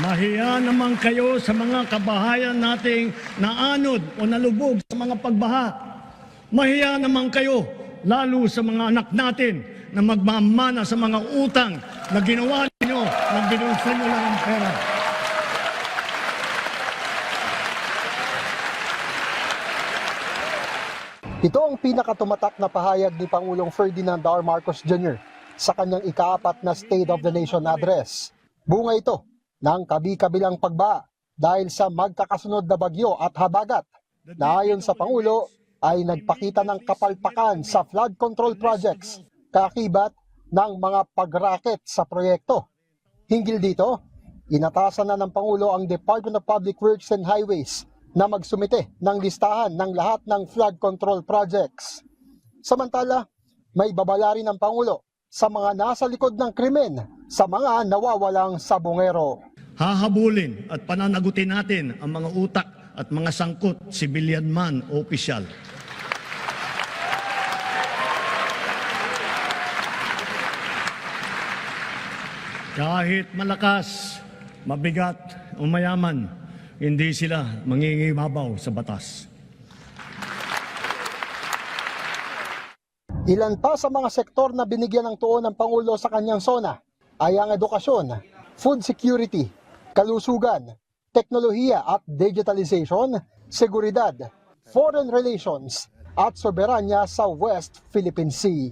Mahiya naman kayo sa mga kabahayan nating naanod o nalubog sa mga pagbaha. Mahiya naman kayo lalo sa mga anak natin na magmamana sa mga utang na ginawa ninyo na binulsa nyo lang ang pera. Ito ang pinakatumatak na pahayag ni Pangulong Ferdinand R. Marcos Jr. sa kanyang ikaapat na State of the Nation address. Bunga ito ng kabi-kabilang pagba dahil sa magkakasunod na bagyo at habagat na ayon sa Pangulo ay nagpakita ng kapalpakan sa flood control projects kakibat ng mga pagraket sa proyekto. Hinggil dito, inatasan na ng Pangulo ang Department of Public Works and Highways na magsumite ng listahan ng lahat ng flood control projects. Samantala, may babala rin ng Pangulo sa mga nasa likod ng krimen sa mga nawawalang sabongero. Hahabulin at pananagutin natin ang mga utak at mga sangkot, civilian man o opisyal. Kahit malakas, mabigat o mayaman, hindi sila mangingibabaw sa batas. Ilan pa sa mga sektor na binigyan ng tuon ng Pangulo sa kanyang sona ay ang edukasyon, food security, kalusugan, teknolohiya at digitalization, seguridad, foreign relations at soberanya sa West Philippine Sea.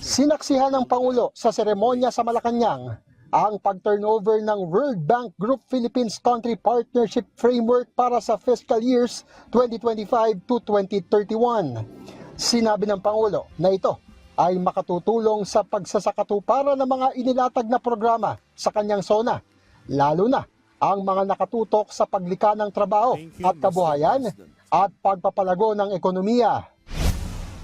Sinaksihan ng Pangulo sa seremonya sa Malacanang ang pag-turnover ng World Bank Group Philippines Country Partnership Framework para sa fiscal years 2025 to 2031. Sinabi ng Pangulo na ito ay makatutulong sa pagsasakatuparan ng mga inilatag na programa sa kanyang sona, lalo na ang mga nakatutok sa paglikha ng trabaho at kabuhayan at pagpapalago ng ekonomiya.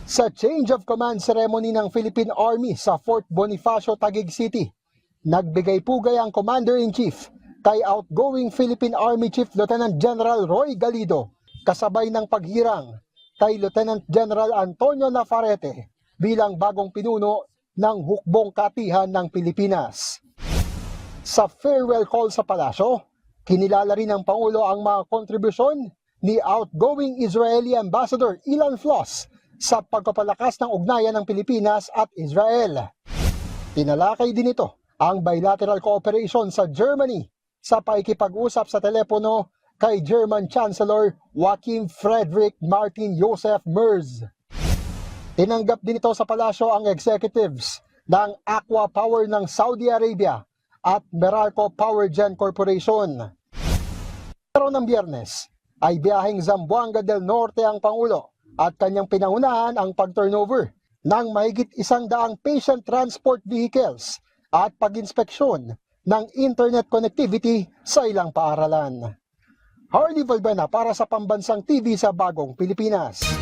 Sa change of command ceremony ng Philippine Army sa Fort Bonifacio, Taguig City, nagbigay pugay ang Commander-in-Chief kay outgoing Philippine Army Chief Lieutenant General Roy Galido kasabay ng paghirang kay Lieutenant General Antonio Nafarete bilang bagong pinuno ng hukbong katihan ng Pilipinas. Sa farewell call sa palasyo, kinilala rin ng Pangulo ang mga kontribusyon ni outgoing Israeli Ambassador Ilan Floss sa pagpapalakas ng ugnayan ng Pilipinas at Israel. Tinalakay din ito ang bilateral cooperation sa Germany sa paikipag-usap sa telepono kay German Chancellor Joachim Friedrich Martin Joseph Merz. Tinanggap din ito sa palasyo ang executives ng Aqua Power ng Saudi Arabia at Meralco Power Gen Corporation. Pero ng biyernes ay biyaheng Zamboanga del Norte ang Pangulo at kanyang pinangunahan ang pag-turnover ng mahigit isang daang patient transport vehicles at pag-inspeksyon ng internet connectivity sa ilang paaralan. Harley Valbena para sa Pambansang TV sa Bagong Pilipinas.